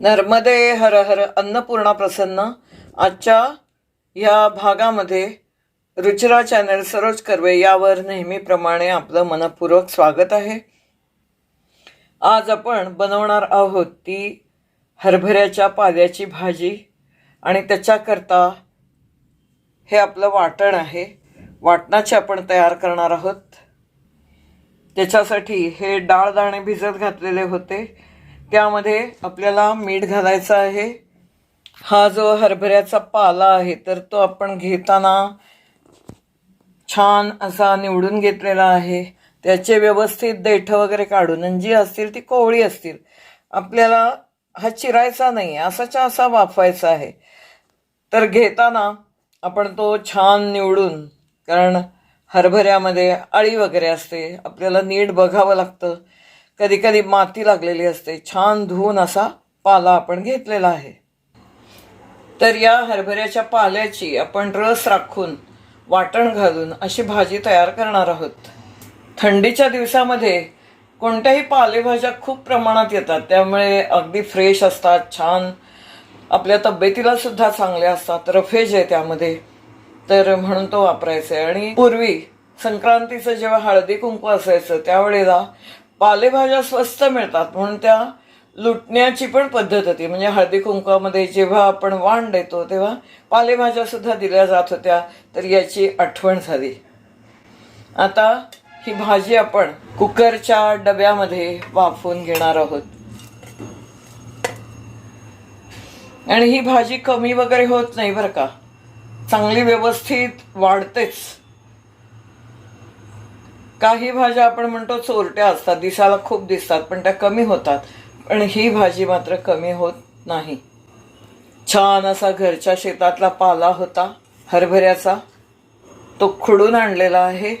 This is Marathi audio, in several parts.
नर्मदे हर हर अन्नपूर्णा प्रसन्न. आजच्या या भागामध्ये रुचिरा चॅनल सरोज कर्वे यावर नेहमीप्रमाणे आपलं मनपूर्वक स्वागत आहे. आज आपण बनवणार आहोत ती हरभऱ्याच्या पाल्याची भाजी आणि त्याच्याकरता हे आपलं वाटण आहे. वाटणाचे आपण तयार करणार आहोत. त्याच्यासाठी हे डाळ दाणे भिजत घातलेले होते. त्यामध्ये आपल्याला मीठ घालायचं आहे. हा जो हरभऱ्याचा पाला आहे तर तो आपण घेताना छान असा निवडून घेतलेला आहे. त्याचे व्यवस्थित देठं वगैरे काढून आणि जी असतील ती कोवळी असतील. आपल्याला हा चिरायचा नाही असाच्या असा वाफवायचा आहे. तर घेताना आपण तो छान निवडून कारण हरभऱ्यामध्ये अळी वगैरे असते आपल्याला नीट बघावं लागतं. कधी कधी माती लागलेली असते. छान धुवून असा पाला आपण घेतलेला आहे. तर या हरभऱ्याच्या पाल्याची आपण रस राखून वाटण घालून अशी भाजी तयार करणार आहोत. थंडीच्या दिवसामध्ये कोणत्याही पालेभाज्या खूप प्रमाणात येतात. त्यामुळे अगदी फ्रेश असतात छान. आपल्या तब्येतीला सुद्धा चांगल्या असतात. रफेज आहे त्यामध्ये. तर म्हणून तो वापरायचा आहे. आणि पूर्वी संक्रांतीचं जेव्हा हळदी कुंकू असायचं त्यावेळेला पालेभाज्या स्वस्त मिळतात म्हणून त्या लुटण्याची पण पद्धत होती. म्हणजे हळदी कुंकवामध्ये जेव्हा आपण वाण देतो तेव्हा पालेभाज्या सुद्धा दिल्या जात होत्या तर याची आठवण झाली. आता ही भाजी आपण कुकरच्या डब्यामध्ये वाफवून घेणार आहोत. आणि ही भाजी कमी वगैरे होत नाही बरं का. चांगली व्यवस्थित वाढतेच. काही भाज्या आपण म्हणतो चोरट्या असतात दिसायला खूप दिसतात पण त्या कमी होतात. पण ही भाजी मात्र कमी होत नाही. छान असा घरच्या शेतातला पाला होता हरभऱ्याचा. तो खुडून आणलेला आहे.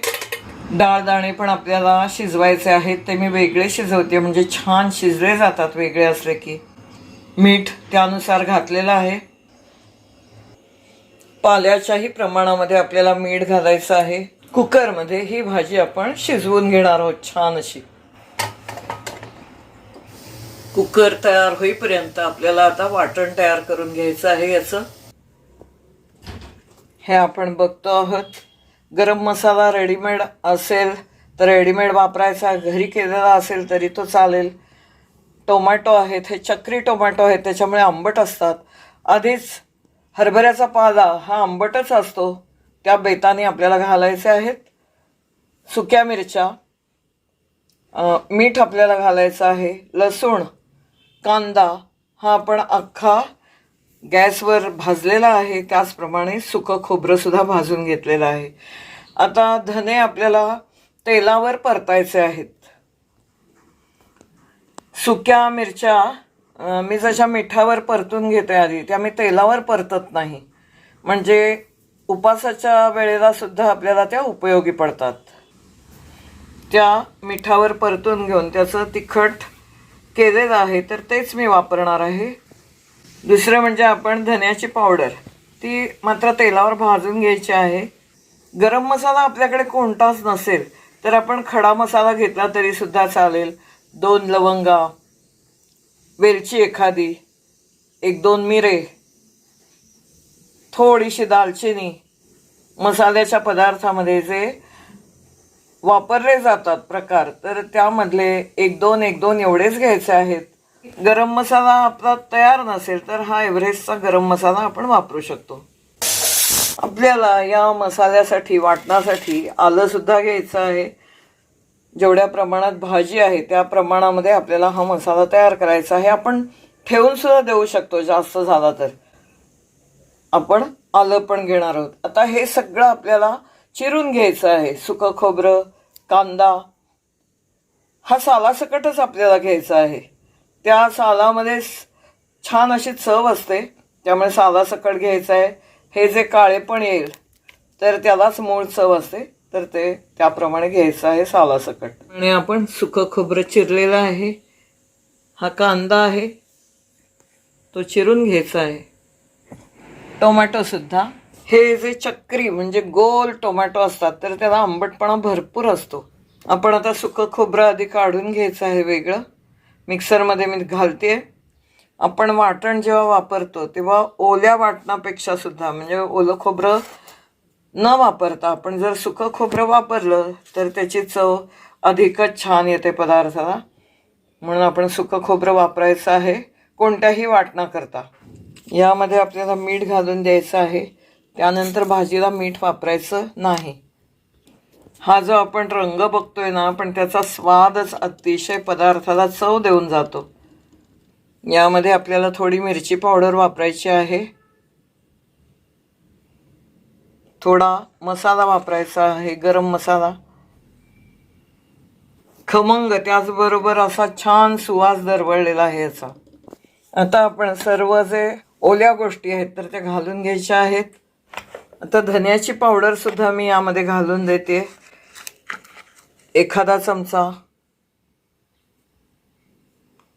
डाळ दाणे पण आपल्याला शिजवायचे आहेत ते मी वेगळे शिजवते. म्हणजे छान शिजले जातात वेगळे असले की. मीठ त्यानुसार घातलेलं आहे. पाल्याच्याही प्रमाणामध्ये आपल्याला मीठ घालायचं आहे. कुकरमध्ये ही भाजी आपण शिजवून घेणार आहोत छान अशी. कुकर तयार होईपर्यंत आपल्याला आता वाटण तयार करून घ्यायचं आहे याचं. हे आपण बघतो आहोत. गरम मसाला रेडीमेड असेल तर रेडीमेड वापरायचा घरी केलेला असेल तरी तो चालेल. टोमॅटो आहेत हे चक्री टोमॅटो आहेत त्याच्यामुळे आंबट असतात. आधीच हरभऱ्याचा पाला हा आंबटच असतो. त्या बेताने आपल्याला घालायचे आहेत. सुक्या मिरच्या मीठ आपल्याला घालायचं आहे. लसूण कांदा हा आपण अख्खा गॅसवर भाजलेला आहे. त्याचप्रमाणे सुकं खोबरंसुद्धा भाजून घेतलेलं आहे. आता धने आपल्याला तेलावर परतायचे आहेत. सुक्या मिरच्या मी जशा मिठावर परतून घेते आधी त्या मी तेलावर परतत नाही. म्हणजे उपासाच्या वेळेला सुद्धा आपल्याला त्या उपयोगी पडतात. त्या मिठावर परतून घेऊन त्याचं तिखट केलेलं आहे तर तेच मी वापरणार आहे. दुसरं म्हणजे आपण धन्याची पावडर. ती मात्र तेलावर भाजून घ्यायची आहे. गरम मसाला आपल्याकडे कोणताच नसेल तर आपण खडा मसाला घेतला तरीसुद्धा चालेल. दोन लवंगा वेलची एखादी एक दोन मिरे. थोडीशी दालचिनी मसाल्याच्या पदार्थामध्ये जे वापरले जातात प्रकार तर त्यामधले एक दोन एक दोन एवढेच घ्यायचे आहेत. गरम मसाला आपला तयार नसेल तर हा एव्हरेस्टचा गरम मसाला आपण वापरू शकतो. आपल्याला या मसाल्यासाठी वाटण्यासाठी आलं सुद्धा घ्यायचं आहे. जेवढ्या प्रमाणात भाजी आहे त्या प्रमाणामध्ये आपल्याला हा मसाला तयार करायचा आहे. आपण ठेवून सुद्धा देऊ शकतो जास्त झाला तर. आपण आलं पण घेणार आहोत. आता हे सगळं आपल्याला चिरून घ्यायचं आहे. सुकं खोबरं कांदा हा सालासकटच आपल्याला घ्यायचा आहे. त्या सालामध्ये छान अशी चव असते. त्यामुळे सालासकट घ्यायचं आहे. हे जे काळे पण येईल तर त्यालाच मूळ चव असते. तर ते त्याप्रमाणे घ्यायचं आहे सालासकट आणि आपण सुकं खोबरं चिरलेलं आहे. हा कांदा आहे. तो चिरून घ्यायचा आहे. टोमॅटोसुद्धा हे जे चक्री म्हणजे गोल टोमॅटो असतात तर त्याला आंबटपणा भरपूर असतो. आपण आता सुकं खोबरं आधी काढून घ्यायचं आहे वेगळं. मिक्सरमध्ये मी घालते. आपण वाटण जेव्हा वापरतो तेव्हा ओल्या वाटणापेक्षा सुद्धा म्हणजे ओलं खोबरं न वापरता आपण जर सुकं खोबरं वापरलं तर त्याची चव अधिकच छान येते पदार्थाला. म्हणून आपण सुकं खोबरं वापरायचं आहे कोणत्याही वाटणाकरता. यामध्ये आपल्याला मीठ घालून द्यायचं आहे. त्यानंतर भाजीला मीठ वापरायचं नाही. हा जो आपण रंग बघतोय ना पण त्याचा स्वादच अतिशय पदार्थाला चव देऊन जातो. यामध्ये आपल्याला थोडी मिरची पावडर वापरायची आहे. थोडा मसाला वापरायचा आहे गरम मसाला. खमंग त्याचबरोबर असा छान सुवास दरवळलेला आहे याचा. आता आपण सर्व जे ओल्या गोष्टी आहेत तर त्या घालून घ्यायच्या आहेत. आता धन्याची पावडरसुद्धा मी यामध्ये घालून देते. एखादा चमचा.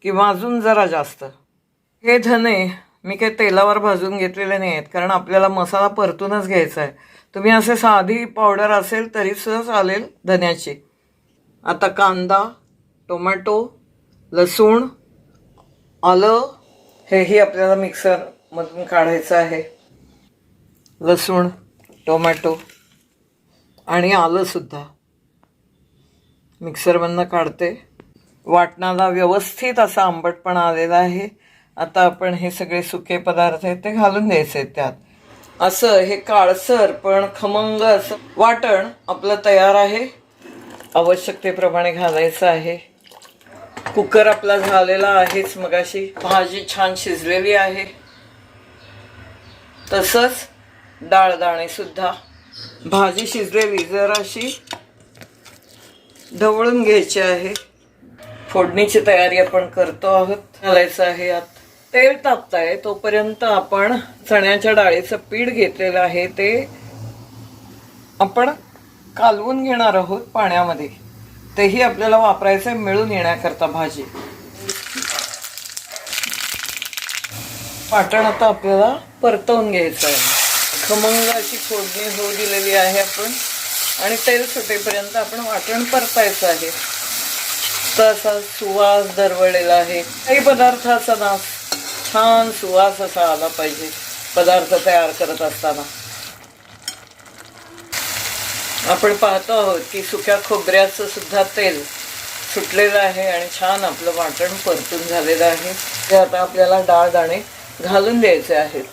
किंवा अजून जरा जास्त. हे धने मी काही तेलावर भाजून घेतलेले नाही आहेत कारण आपल्याला मसाला परतूनच घ्यायचा आहे. तुम्ही असे साधी पावडर असेल तरीसुद्धा चालेल धन्याची. आता कांदा टोमॅटो लसूण आलं हेही आपल्याला मिक्सर मधून काढायचं आहे. लसूण टोमॅटो आणि आलंसुद्धा मिक्सरमधनं काढते. वाटणाला व्यवस्थित असा आंबटपणा आलेला आहे. आता आपण हे सगळे सुके पदार्थ आहेत ते घालून द्यायचे आहेत त्यात. असं हे काळसर पण खमंग असं वाटण आपलं तयार आहे. आवश्यकतेप्रमाणे घालायचं आहे. कुकर आपला झालेला आहेच मगाशी. भाजी छान शिजलेली आहे. तसंच डाळदाणेसुद्धा भाजी शिजलेली जराशी ढवळून घ्यायची आहे. फोडणीची तयारी आपण करतो आहोत. घालायचं आहे आत. तेल तापताय. तोपर्यंत आपण चण्याच्या डाळीचं पीठ घेतलेलं आहे. ते आपण कालवून घेणार आहोत पाण्यामध्ये. तेही आपल्याला वापरायचं आहे मिळून येण्याकरता भाजी. वाटण आता आपल्याला परतवून घ्यायचं आहे. खमंग अशी फोडणी होऊ दिलेली आहे आपण. आणि तेल सुटेपर्यंत आपण वाटण परतायचं आहे. तर असा सुवास दरवळलेला आहे. काही पदार्थाचा ना छान सुवास असा आला पाहिजे पदार्थ तयार करत असताना. आपण पाहतो आहोत की सुक्या खोबऱ्याचं सुद्धा तेल सुटलेलं आहे आणि छान आपलं वाटण परतून झालेलं आहे. ते आता आपल्याला डाळ दाणे घालून द्यायचे आहेत.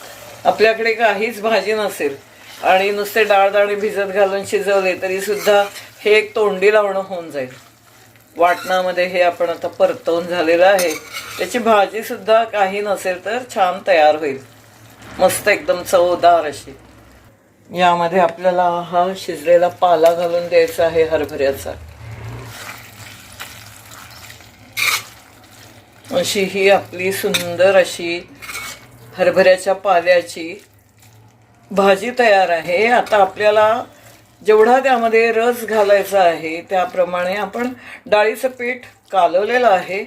आपल्याकडे काहीच भाजी नसेल. आणि नुसते डाळ दाणे भिजत घालून शिजवले तरी सुद्धा हे एक तोंडी लावणं होऊन जाईल. वाटणामध्ये हे आपण आता परतवून झालेलं आहे. त्याची भाजी सुद्धा काही नसेल तर छान तयार होईल. मस्त एकदम चवदार अशी. यामध्ये आपल्याला हा शिजलेला पाला घालून द्यायचा आहे हरभऱ्याचा. अशी ही आपली सुंदर अशी हरभऱ्याच्या पाल्याची भाजी तयार आहे. आता आपल्याला जेवढा त्यामध्ये रस घालायचा आहे त्याप्रमाणे आपण डाळीचं पीठ कालवलेलं आहे.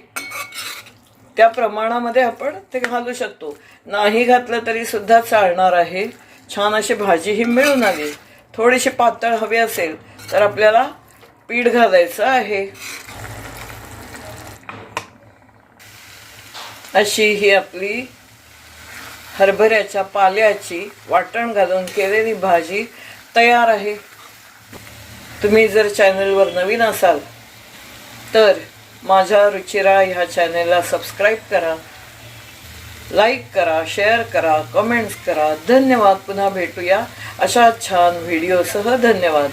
त्या प्रमाणामध्ये आपण ते घालू शकतो. नाही घातलं तरी सुद्धा चालणार आहे. छान अशी भाजी ही मिळून आली. थोडीशी पातळ हवी असेल तर आपल्याला पीठ घालायचं आहे. अशी ही आपली हरभऱ्याच्या पाल्याची वाटण घालून केलेली भाजी तयार आहे. तुम्ही जर चॅनलवर नवीन असाल तर माझ्या रुचिरा ह्या चॅनलला सबस्क्राईब करा लाईक करा शेअर करा कमेंट्स करा. धन्यवाद. पुन्हा भेटूया. अशा छान व्हिडिओसह धन्यवाद.